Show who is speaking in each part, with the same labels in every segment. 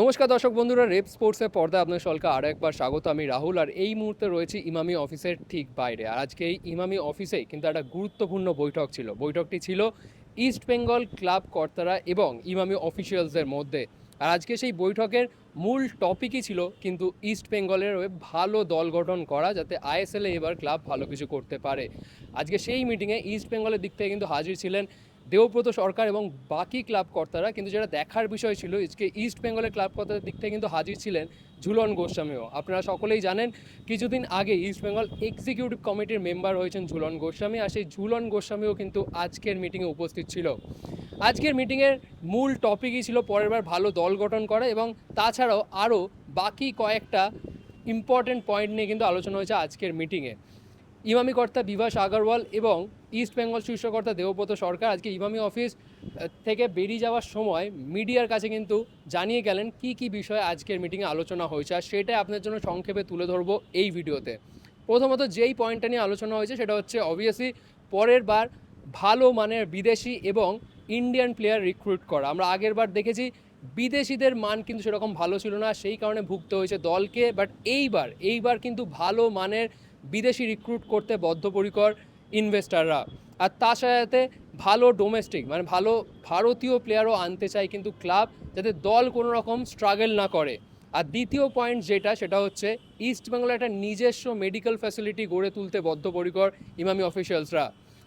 Speaker 1: নমস্কার দর্শক বন্ধুরা, রেপ স্পোর্টসের পর্দায় আপনার সকলকে আরও একবার স্বাগত। আমি রাহুল আর এই মুহূর্তে রয়েছে ইমামি অফিসের ঠিক বাইরে। আর আজকে এই ইমামি অফিসেই কিন্তু একটা গুরুত্বপূর্ণ বৈঠক ছিল। বৈঠকটি ছিল ইস্ট বেঙ্গল ক্লাব কর্তারা এবং ইমামি অফিসিয়ালসদের মধ্যে। আর আজকে সেই বৈঠকের মূল টপিকই ছিল কিন্তু ইস্ট বেঙ্গলের ভালো দল গঠন করা যাতে আইএসএলে এবার ক্লাব ভালো কিছু করতে পারে। আজকে সেই মিটিংয়ে ইস্ট বেঙ্গলের দিক থেকে কিন্তু হাজির ছিলেন দেবব্রত সরকার এবং বাকি ক্লাব কর্তারা, কিন্তু যেটা দেখার বিষয় ছিল, আজকে ইস্ট বেঙ্গলের ক্লাব কর্তাদের দিক থেকে কিন্তু হাজির ছিলেন ঝুলন গোস্বামীও। আপনারা সকলেই জানেন, কিছুদিন আগে ইস্ট বেঙ্গল এক্সিকিউটিভ কমিটির মেম্বার হয়েছেন ঝুলন গোস্বামী আর সেই ঝুলন গোস্বামীও কিন্তু আজকের মিটিংয়ে উপস্থিত ছিল। আজকের মিটিংয়ের মূল টপিকই ছিল পরের বার ভালো দল গঠন করা এবং তাছাড়াও আরও বাকি কয়েকটা ইম্পর্টেন্ট পয়েন্ট নিয়ে কিন্তু আলোচনা হয়েছে আজকের মিটিংয়ে ইমামি কর্তা বিভাস আগরওয়াল এবং ইস্ট বেঙ্গল শীর্ষকর্তা দেবব্রত সরকার আজকে ইমামি অফিস থেকে বেরিয়ে যাওয়ার সময় মিডিয়ার কাছে কিন্তু জানিয়ে গেলেন কি কি বিষয়ে আজকের মিটিংয়ে আলোচনা হয়েছে, আর সেটাই আপনার জন্য সংক্ষেপে তুলে ধরবো এই ভিডিওতে। প্রথমত যেই পয়েন্টটা নিয়ে আলোচনা হয়েছে সেটা হচ্ছে অবভিয়াসলি পরের বার ভালো মানের বিদেশি এবং ইন্ডিয়ান প্লেয়ার রিক্রুট করা। আমরা আগের বার দেখেছি বিদেশিদের মান কিন্তু সেরকম ভালো ছিল না, সেই কারণে ভুগতে হয়েছে দলকে বাট এইবার এইবার কিন্তু ভালো মানের বিদেশি রিক্রুট করতে বদ্ধপরিকর। ইনভেস্টাররা আর তার সাথে ভালো ডোমেস্টিক মানে ভালো ভারতীয় প্লেয়ারও আনতে চায় কিন্তু ক্লাব যাতে দল কোনো রকম স্ট্রাগল না করে। আর দ্বিতীয় পয়েন্ট যেটা, সেটা হচ্ছে ইস্ট বেঙ্গলে একটা নিজস্ব মেডিকেল ফ্যাসিলিটি গড়ে তুলতে বদ্ধপরিকর ইমামি অফিসিয়ালসরা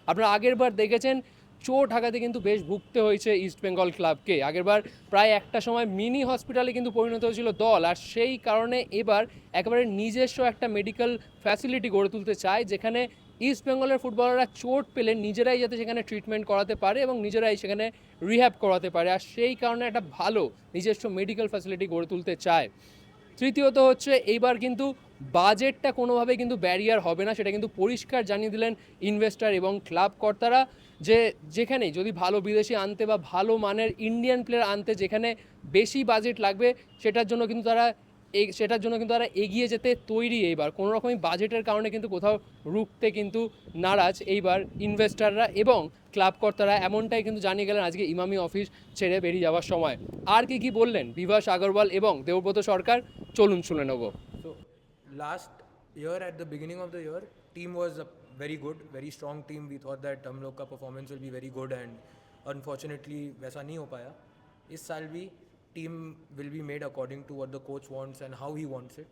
Speaker 1: আপনারা আগের বার দেখেছেন চোট হাঁকাতে কিন্তু বেশ ভুগতে হয়েছে ইস্ট বেঙ্গল ক্লাবকে আগেরবার প্রায় একটা সময় মিনি হসপিটালে কিন্তু পরিণত হয়েছিল দল। আর সেই কারণে এবার একেবারে নিজস্ব একটা মেডিকেল ফ্যাসিলিটি গড়ে তুলতে চায়, যেখানে ইস্ট বেঙ্গলের ফুটবলাররা চোট পেলে নিজেরাই যাতে সেখানে ট্রিটমেন্ট করাতে পারে এবং নিজেরাই সেখানে রিহ্যাব করাতে পারে। আর সেই কারণে একটা ভালো নিজস্ব মেডিকেল ফ্যাসিলিটি গড়ে তুলতে চায়। তৃতীয়ত হচ্ছে, এইবার কিন্তু বাজেটটা কোনোভাবে কিন্তু ব্যারিয়ার হবে না, সেটা কিন্তু পরিষ্কার জানিয়ে দিলেন ইনভেস্টর এবং ক্লাব কর্তারা যে যেখানেই যদি ভালো বিদেশি আনতে বা ভালো মানের ইন্ডিয়ান প্লেয়ার আনতে যেখানে বেশি বাজেট লাগবে, সেটার জন্য কিন্তু তারা এই সেটার জন্য কিন্তু তারা এগিয়ে যেতে তৈরি এইবার কোনো রকমই বাজেটের কারণে কিন্তু কোথাও রুখতে কিন্তু নারাজ এইবার ইনভেস্টাররা এবং ক্লাব কর্তারা এমনটাই কিন্তু জানিয়ে গেলেন আজকে ইমামি অফিস ছেড়ে বেরিয়ে যাওয়ার সময় আর কি কি বললেন বিভাস আগরওয়াল এবং দেবব্রত সরকার চলুন শুনে নেবো
Speaker 2: So last year at the beginning of the year, team was a very good, very strong team. We thought that हम लोग का performance will be very good and unfortunately वैसा नहीं हो पाया इस साल भी team will be made according to what the coach wants and how he wants it,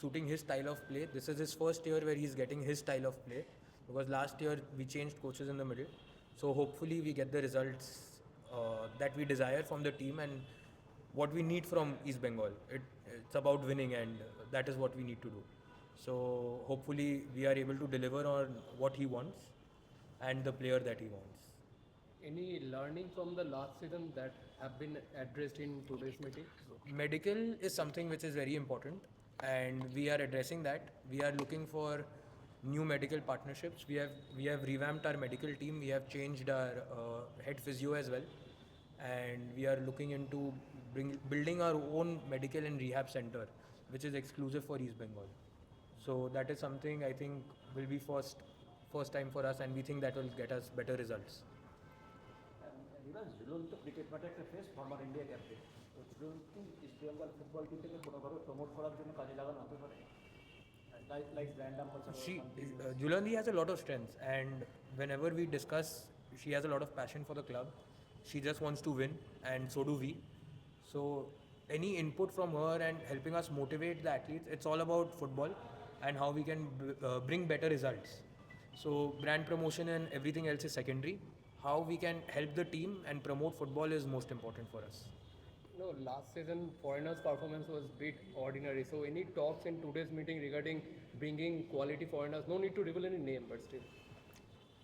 Speaker 2: suiting his style of play. This is his first year where he's getting his style of play because last year we changed coaches in the middle. So hopefully we get the results uh, that we desire from the team and what we need from East Bengal. It, it's about winning, and that is what we need to do. So hopefully we are able to deliver on what he wants and the player that he wants.
Speaker 1: Any learning from the last season that have been addressed in today's meeting?
Speaker 2: Medical is something which is very important, and we are addressing that. We are looking for new medical partnerships. We have we have revamped our medical team. We have changed our uh, head physio as well, and we are looking into bring, building our own medical and rehab center, which is exclusive for East Bengal. So that is something I think will be first first time for us, and we think that will get us better results.
Speaker 3: রিবাস Jhulan তো cricket মাঠে একটা face former India captain তো ঝুলন কি east Bengal football team থেকে কোনোভাবে promote করার জন্য কাজে লাগানো হতে পারে like like brand ambassador
Speaker 2: She, uh, Julandi has a lot of strengths, and whenever we discuss, she has a lot of passion for the club. She just wants to win, and so do we. So, any input from her and helping us motivate the athletes, it's all about football and how we can b- uh, bring better results. So, brand promotion and everything else is secondary. How we can help the team and promote football is most important for us.
Speaker 1: No, last season foreigners' performance was bit ordinary. So any talks in today's meeting regarding bringing quality foreigners? No need to reveal any name, but still.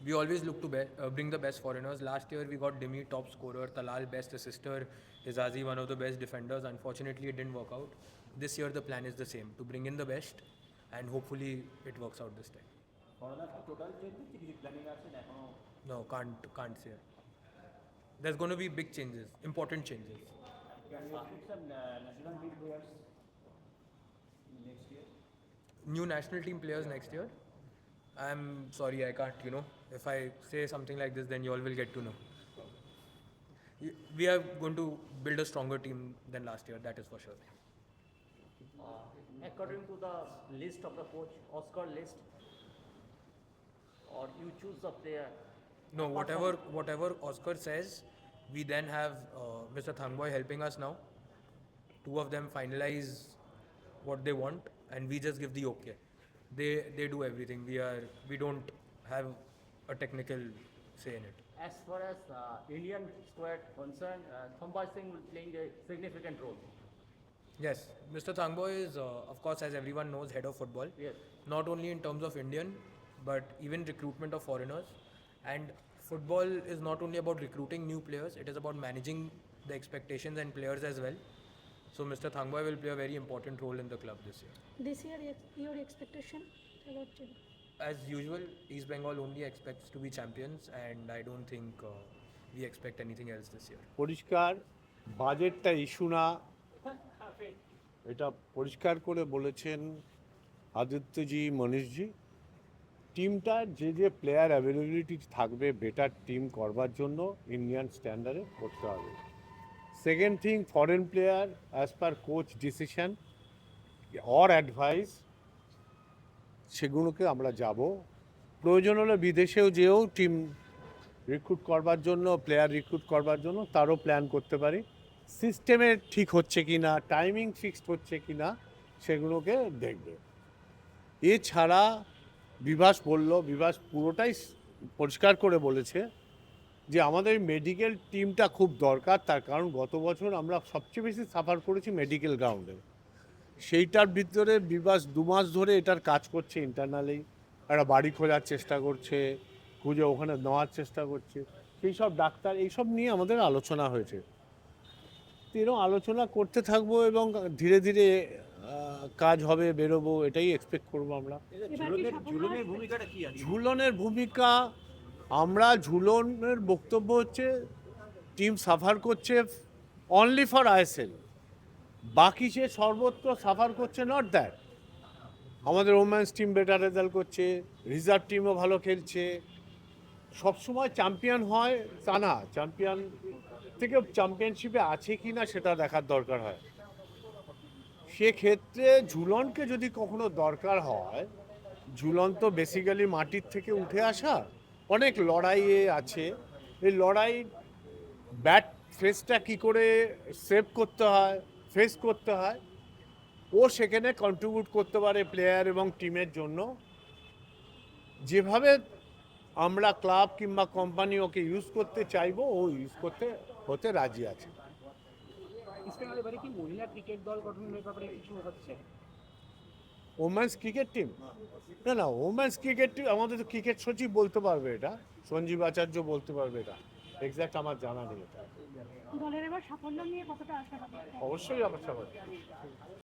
Speaker 2: We always look to be- uh, bring the best foreigners. Last year we got Demi top scorer, Talal best assister, Hizazi one of the best defenders. Unfortunately, it didn't work out. This year the plan is the same to bring in the best, and hopefully it works out this time. No, can't can't say. There's going to be big changes, important changes.
Speaker 3: Can you pick some uh, national team players next year?
Speaker 2: New national team players next year? I'm sorry, I can't. You know, if I say something like this, then you all will get to know. We are going to build a stronger team than last year. That is for sure.
Speaker 3: Uh, according to the list of the coach, Oscar list, or you choose the player
Speaker 2: no, whatever whatever Oscar says, we then have uh, Mr. Thangboy helping us now. Two of them finalize what they want, and we just give the okay. They they do everything. We are we don't have a technical say in it.
Speaker 3: As far as uh, Indian squad concerned, uh, Thamba Singh will playing a significant role.
Speaker 2: Yes, Mr. Thangboy is, uh, of course, as everyone knows, head of football.
Speaker 3: Yes.
Speaker 2: Not only in terms of Indian, but even recruitment of foreigners. And football is not only about recruiting new players; it is about managing the expectations and players as well. So Mr. Thangboy will play a very important role in the club this year.
Speaker 4: This year, ex- your expectation about team?
Speaker 2: As usual, East Bengal only expects to be champions, and I don't think uh, we expect anything else this year.
Speaker 5: পরিষ্কার বাজেটটা issue না এটা পরিষ্কার করে বলেছেন আদিত্যজি মনীষজি টিমটা যে যে প্লেয়ার অ্যাভেলেবিলিটি থাকবে বেটার টিম করবার জন্য ইন্ডিয়ান স্ট্যান্ডার্ডে করতে হবে। Second thing foreign player as per coach decision or advice সেগুলোকে আমরা যাব। প্রয়োজন হলে বিদেশেও যেও টিম রিক্রুট করবার জন্য প্লেয়ার রিক্রুট করবার জন্য, তারও প্ল্যান করতে পারি। সিস্টেমে ঠিক হচ্ছে কি না টাইমিং ফিক্সড হচ্ছে কি না, সেগুলোকে দেখবে। এছাড়া বিভাস বলল, বিভাস পুরোটাই পরিষ্কার করে বলেছে যে আমাদের মেডিকেল টিমটা খুব দরকার। তার কারণ গত বছর আমরা সবচেয়ে বেশি সাফার করেছি মেডিকেল গ্রাউন্ডে সেইটার ভিতরে বিভাস দু মাস ধরে এটার কাজ করছে ইন্টারনালি একটা বাড়ি খোঁজার চেষ্টা করছে, খুঁজে ওখানে নেওয়ার চেষ্টা করছে। সেই সব ডাক্তার এইসব নিয়ে আমাদের আলোচনা হয়েছে। এরকম আলোচনা করতে থাকব এবং ধীরে ধীরে কাজ হবে বেরোবো এটাই এক্সপেক্ট করব আমরা।
Speaker 3: ঝুলনের
Speaker 4: সাফল্য
Speaker 3: ঝুলনের
Speaker 4: আসবে?
Speaker 3: ভূমিকাটা কি আছে
Speaker 5: ঝুলনের ভূমিকা আমরা ঝুলনের বক্তব্য হচ্ছে টিম সাফার করছে অনলি ফর আইএসএল বাকি সে সর্বত্র সাফার করছে নট দ্যাট আমাদের ওমেন্স টিম বেটার রেজাল্ট করছে রিজার্ভ টিমও ভালো খেলছে। সবসময় চ্যাম্পিয়ন হয় তা না চ্যাম্পিয়ন থেকে চ্যাম্পিয়নশিপে আছে কি না সেটা দেখার দরকার হয়। সেক্ষেত্রে ঝুলনকে যদি কখনো দরকার হয়, ঝুলন তো বেসিক্যালি মাটির থেকে উঠে আসা অনেক লড়াইয়ে আছে। এই লড়াই ব্যাট ফেসটা কি করে সেভ করতে হয় ফেস করতে হয়, ও সেখানে কন্ট্রিবিউট করতে পারে প্লেয়ার এবং টিমের জন্য। যেভাবে আমরা ক্লাব কিংবা কোম্পানি ওকে ইউজ করতে চাইব, ও ইউজ করতে, হতে রাজি আছে।
Speaker 6: ইস্টবেঙ্গল এবারে কি মহিলা ক্রিকেট দল গঠনের ব্যাপারে কিছু হচ্ছে
Speaker 5: ওমেন্স ক্রিকেট টিম? না না ওমেন্স ক্রিকেট টিম আমাদের তো ক্রিকেট সচিব বলতে পারবে এটা সঞ্জীব আচার্য বলতে পারবে এটা এক্স্যাক্ট আমার জানা নেই এটা।
Speaker 4: দলের এবার সাফল্য নিয়ে কতটা আশাবাদী?
Speaker 5: অবশ্যই আমার সবাই